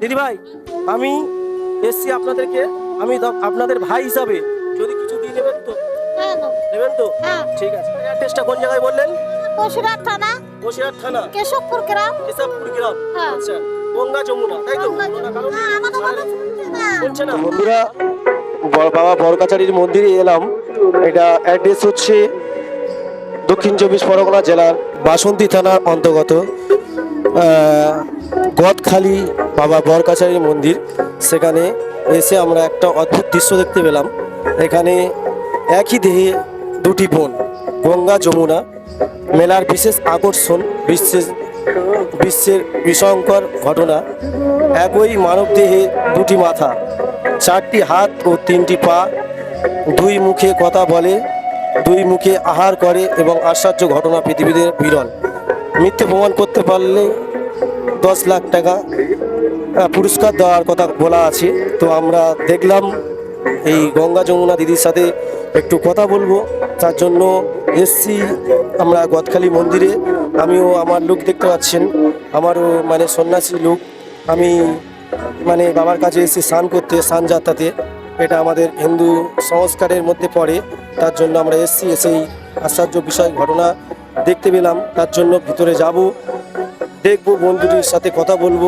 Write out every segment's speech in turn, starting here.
দিদি ভাই আমি এসছি আপনাদেরকে আমি আপনাদের ভাই হিসাবে। যদি কিছু দিয়ে নেবেন তো? হ্যাঁ নেবেন তো? হ্যাঁ। ঠিক আছে। অ্যাড্রেসটা কোন জায়গায় বললেন? বসিরহাট থানা। বসিরহাট থানা? কেশবপুর গ্রাম। কেশবপুর গ্রাম। হ্যাঁ। আচ্ছা গঙ্গা যমুনা তাই তো? হ্যাঁ। বলছে না। বন্ধুরা বাবা মন্দিরে এলাম। এটা অ্যাড্রেস হচ্ছে দক্ষিণ চব্বিশ পরগনা জেলার বাসন্তী থানার অন্তর্গত গদখালি বাবা বরকাচারির মন্দির। সেখানে এসে আমরা একটা অদ্ভুত দৃশ্য দেখতে পেলাম। এখানে একই দেহে দুটি বোন, গঙ্গা যমুনা, মেলার বিশেষ আকর্ষণ বিশেষ বিশ্বের বিস্ময়ঙ্কর ঘটনা। একই মানবদেহে দুটি মাথা, চারটি হাত ও তিনটি পা, দুই মুখে কথা বলে, দুই মুখে আহার করে এবং আশ্চর্য ঘটনা পৃথিবীতে বিরল। মিথ্যে প্রমাণ করতে পারলে দশ লাখ টাকা পুরস্কার দেওয়ার কথা বলা আছে। তো আমরা দেখলাম এই গঙ্গা যমুনা দিদির সাথে একটু কথা বলব। তার জন্য এসছি আমরা গদখালি মন্দিরে। আমিও আমার লুক দেখতে পাচ্ছেন। আমারও মানে সন্ন্যাসী লুক। আমি মানে বাবার কাছে এসেছি স্নান করতে, স্নান যাত্রাতে। এটা আমাদের হিন্দু সংস্কারের মধ্যে পড়ে। তার জন্য আমরা এসেছি, এসেই আশ্চর্য বিষয়, ঘটনা দেখতে পেলাম। তার জন্য ভিতরে যাব। দেখব বন্ধুটির সাথে কথা বলব।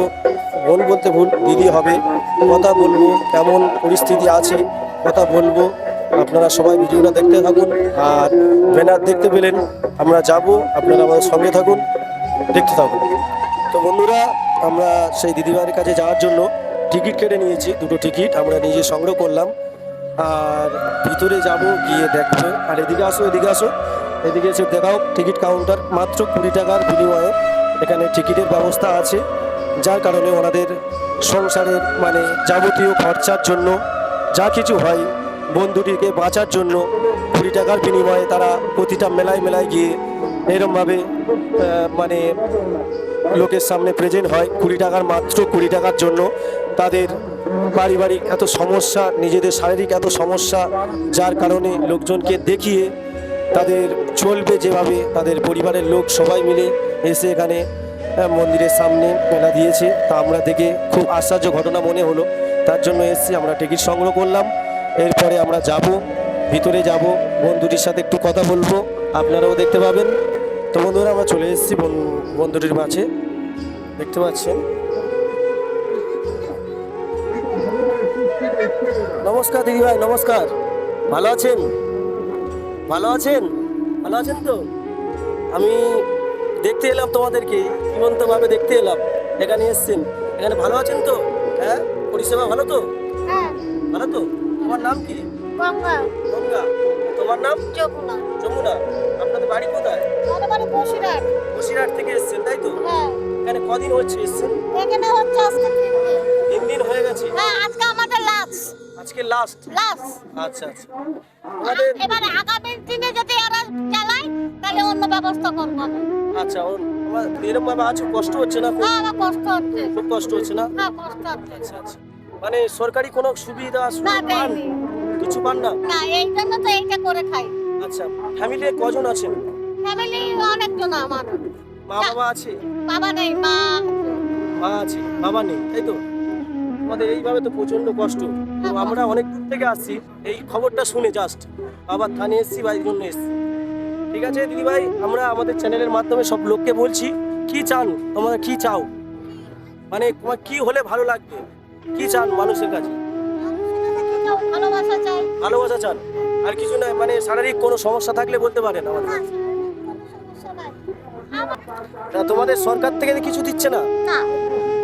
বোন বলতে ভুল, দিদি হবে। কথা বলব, কেমন পরিস্থিতি আছে, কথা বলব। আপনারা সবাই ভিডিওটা দেখতে থাকুন আর ব্যানার দেখতে পেলেন। আমরা যাব, আপনারা আমাদের সঙ্গে থাকুন, দেখতে থাকুন। তো বন্ধুরা, আমরা সেই দিদিভাইয়ের কাছে যাওয়ার জন্য টিকিট কেটে নিয়েছি, দুটো টিকিট আমরা নিজে সংগ্রহ করলাম। আর ভিতরে যাব, গিয়ে দেখব। আর এদিকে আসো এদিকে আসো। এদিকে এসে দেখাও, টিকিট কাউন্টার মাত্র কুড়ি টাকার বিনিময়ে। এখানে টিকিটের ব্যবস্থা আছে, যার কারণে ওনাদের সংসারের মানে যাবতীয় খরচার জন্য যা কিছু হয় বন্ধুটিকে বাঁচার জন্য কুড়ি টাকার বিনিময়ে তারা প্রতিটা মেলায় মেলায় গিয়ে এরমভাবে মানে লোকের সামনে প্রেজেন্ট হয়। কুড়ি টাকার মাত্র কুড়ি টাকার জন্য তাদের পারিবারিক এত সমস্যা, নিজেদের শারীরিক এত সমস্যা, যার কারণে লোকজনকে দেখিয়ে তাদের চলবে যেভাবে তাদের পরিবারের লোক সবাই মিলে এসে এখানে মন্দিরের সামনে মেলা দিয়েছে। তা আমরা দেখে খুব আশ্চর্য ঘটনা মনে হলো। তার জন্য এসেছি, আমরা টিকিট সংগ্রহ করলাম। এরপরে আমরা যাব, ভিতরে যাব। বন্ধুটির সাথে একটু কথা বলব। আপনারাও দেখতে পাবেন। তো বন্ধুরা, আমরা চলে এসেছি বন- বন্ধুটির মাঝে। দেখতে পাচ্ছেন? নমস্কার দিদি ভাই নমস্কার। ভালো আছেন? ভালো আছেন? ভালো আছেন তো? আমি দেখতে এলাম তোমাদেরকে জীবন্তভাবে দেখতে এলাম। এখানে এসছেন। এখানে ভালো আছেন তো? হ্যাঁ? পরিষেবা ভালো তো? হ্যাঁ। ভালো তো? তোমার নাম কি? গঙ্গা। গঙ্গা। তোমার নাম? যমুনা। যমুনা। আপনাদের বাড়ি কোথায়? আমাদের বাড়ি বসিরহাট। বসিরহাট থেকে এসছেন তাই তো? হ্যাঁ। এখানে কদিন হচ্ছে এসছেন? এখানে হচ্ছে আজকে তিন দিন। তিন দিন হয়ে গেছে। হ্যাঁ আজকে আমাদের লাস্ট আজকে লাস্ট লাস্ট আচ্ছা আচ্ছা। আমাদের এবারে আগামী দিনে যদি এরা চালায় তাহলে অন্য ব্যবস্থা করব। আচ্ছা এরকম ভাবে আছে কষ্ট হচ্ছে না খুব? হ্যাঁ কষ্ট হচ্ছে। খুব কষ্ট হচ্ছে না? হ্যাঁ কষ্ট হচ্ছে। আচ্ছা আচ্ছা। মানে সরকারি কোনো সুবিধা পান? কিছু পান না? না এই জন্য তো এইটা করে খাই। আচ্ছা ফ্যামিলি কজন আছেন? ফ্যামিলি অনেকজন আমার। মা বাবা আছে? বাবা নেই মা মা আছে বাবা নেই তাই তো? আমাদের এইভাবে তো প্রচণ্ড কষ্ট। তো আমরা অনেক দূর থেকে আসছি এই খবরটা শুনে জাস্ট বাবার থানে এসছি বা এই জন্য এসছি। ঠিক আছে দিদি ভাই আমরা আমাদের চ্যানেলের মাধ্যমে সব লোককে বলছি কি চান? তোমরা কি চাও? মানে তোমার কি হলে ভালো লাগবে? কি চান মানুষের কাছে? ভালোবাসা চান। আর কিছু না মানে শারীরিক কোনো সমস্যা থাকলে বলতে পারেন আমাদের। তা তোমাদের সরকার থেকে কিছু দিচ্ছে না?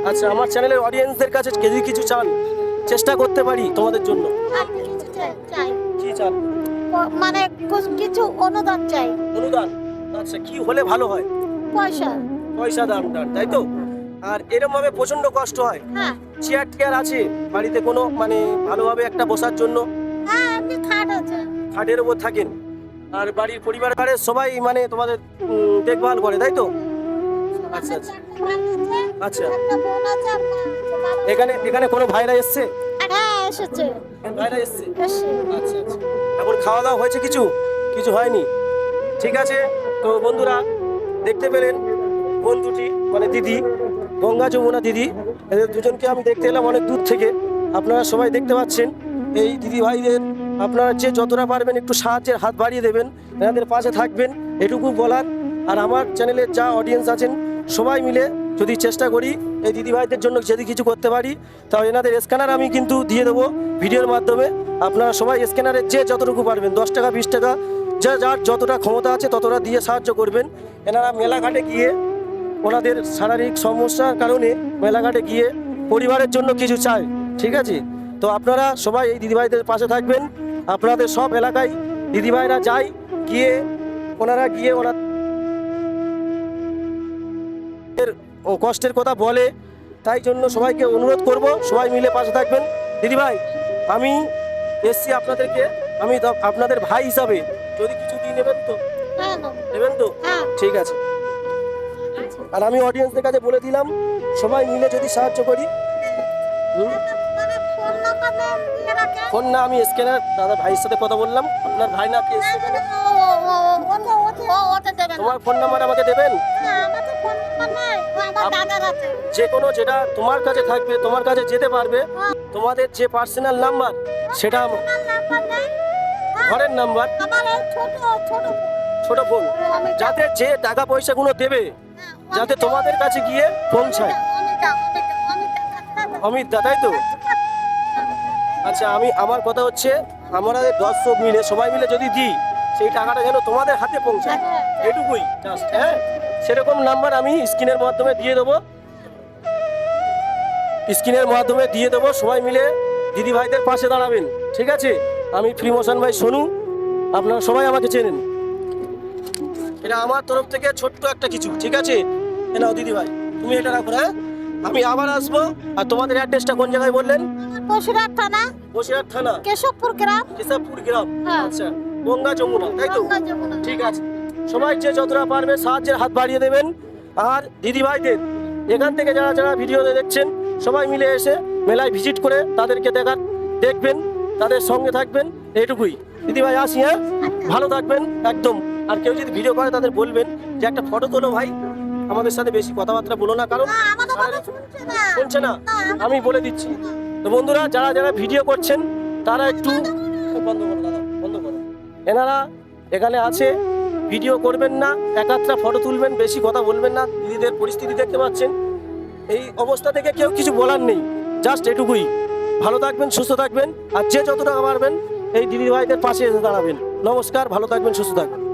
আচ্ছা আমার চ্যানেলের অডিয়েন্সদের কাছে যদি কিছু চান চেষ্টা করতে পারি তোমাদের জন্য। কি চান? মানে কুছ- অনুদান চাই। অনুদান? আচ্ছা কি হলে ভালো হয়? পয়সা। পয়সা দান দান তাই তো? আর এরকম ভাবে প্রচণ্ড কষ্ট হয়? হ্যাঁ। চেয়ার টেয়ার আছে বাড়িতে কোনো? মানে ভালোভাবে একটা বসার জন্য? হ্যাঁ এমনি খাট আছে। খাটের উপর থাকেন। আর বাড়ির পরিবারের সবাই মানে তোমাদের দেখভাল করে তাই তো? আচ্ছা, আচ্ছা। আচ্ছা। এখানে এখানে কোনো ভাইরা এসছে? হ্যাঁ এসেছে। ভাইরা এসছে? এসে আচ্ছা আচ্ছা। এখন খাওয়া দাওয়া হয়েছে কিছু? কিছু হয়নি? ঠিক আছে? তো বন্ধুরা দেখতে পেলেন বন্ধুটি মানে দিদি গঙ্গা যমুনা দিদি। এদের দুজনকে আমি দেখতে এলাম অনেক দূর থেকে। আপনারা সবাই দেখতে পাচ্ছেন। এই দিদি ভাইদের আপনারা যে যতটা পারবেন একটু সাহায্যের হাত বাড়িয়ে দেবেন এনাদের পাশে থাকবেন এটুকু বলার। আর আমার চ্যানেলের যা অডিয়েন্স আছেন সবাই মিলে যদি চেষ্টা করি এই দিদি ভাইদের জন্য যদি কিছু করতে পারি তাও এনাদের স্ক্যানার আমি কিন্তু দিয়ে দেবো ভিডিওর মাধ্যমে। আপনারা সবাই স্ক্যানারে যে যতটুকু পারবেন, দশ টাকা, বিশ টাকা, যা যার যতটা ক্ষমতা আছে ততটা দিয়ে সাহায্য করবেন। এনারা মেলাঘাটে গিয়ে ওনাদের শারীরিক সমস্যার কারণে মেলাঘাটে গিয়ে পরিবারের জন্য কিছু চায়, ঠিক আছে? তো আপনারা সবাই এই দিদিভাইদের পাশে থাকবেন। আপনাদের সব এলাকায় দিদিভাইরা যায়, গিয়ে ওনারা গিয়ে ওনাদের ও কষ্টের কথা বলে তাই জন্য সবাইকে অনুরোধ করব সবাই মিলে পাশে থাকবেন দিদিভাই আমি এসছি আপনাদেরকে আমি আপনাদের ভাই হিসাবে যদি কিছু দিয়ে নেবেন তো হ্যাঁ নেবেন তো হ্যাঁ ঠিক আছে আর আমি অডিয়েন্সদের কাছে বলে দিলাম সবাই মিলে যদি সাহায্য করি মানে ফোন না আমি স্ক্যানার দাদা ভাইয়ের সাথে কথা বললাম আপনার ভাই না কে তোমার ফোন নাম্বার আমাকে দেবেন যে কোনো যেটা তোমার কাছে থাকবে তোমার কাছে যেতে পারবে তোমাদের যে পার্সোনাল নাম্বার সেটা ঘরের নাম্বার ছোট ফোন যাতে যে টাকা পয়সাগুলো দেবে যাতে তোমাদের কাছে গিয়ে পৌঁছায় অমিত দা তাই তো আচ্ছা আমি আমার কথা হচ্ছে আমরা দর্শক মিলে সবাই মিলে যদি দিই সেই টাকাটা যেন তোমাদের হাতে পৌঁছায়। এটুকুই। জাস্ট হ্যাঁ? সেরকম নাম্বার আমি স্ক্রিনের মাধ্যমে দিয়ে দেবো। স্ক্রিনের মাধ্যমে দিয়ে দেবো। সবাই মিলে দিদি ভাইদের পাশে দাঁড়াবেন। ঠিক আছে? আমি ফ্রি মোশন ভাই সোনু। আপনারা সবাই আমাকে চেনেন। এটা আমার তরফ থেকে ছোট্ট একটা কিছু। ঠিক আছে? এ নাও দিদি ভাই তুমি এটা রাখো হ্যাঁ? আমি আবার আসব। আর তোমাদের অ্যাড্রেসটা কোন জায়গায় বললেন? বসিরহাট থানা। বসিরহাট থানা। কেশবপুর গ্রাম। কেশবপুর গ্রাম। হ্যাঁ। আচ্ছা। গঙ্গা যমুনা তাই তো? ঠিক আছে। সবাই যে যতটা পারবে সাহায্যের হাত বাড়িয়ে দেবেন। আর দিদি ভাইদের এখান থেকে যারা যারা ভিডিও দেখছেন সবাই মিলে এসে মেলায় ভিজিট করে তাদেরকে দেখার দেখবেন তাদের সঙ্গে থাকবেন এইটুকুই। দিদি ভাই আসি হ্যাঁ? ভালো থাকবেন একদম। আর কেউ যদি ভিডিও করে তাদের বলবেন যে একটা ফটো তোলো ভাই আমাদের সাথে বেশি কথাবার্তা বলো না কারণ শুনছে না। আমি বলে দিচ্ছি। তো বন্ধুরা যারা যারা ভিডিও করছেন তারা একটু বন্ধ করো এনারা এখানে আছে, ভিডিও করবেন না, একাত্রা ফটো তুলবেন, বেশি কথা বলবেন না, দিদিদের পরিস্থিতি দেখতে পাচ্ছেন। এই অবস্থা থেকে কেউ কিছু বলার নেই জাস্ট এটুকুই। ভালো থাকবেন, সুস্থ থাকবেন, আর যে যতটা পারবেন, এই দিদিভাইদের পাশে এসে দাঁড়াবেন। নমস্কার, ভালো থাকবেন, সুস্থ থাকবেন।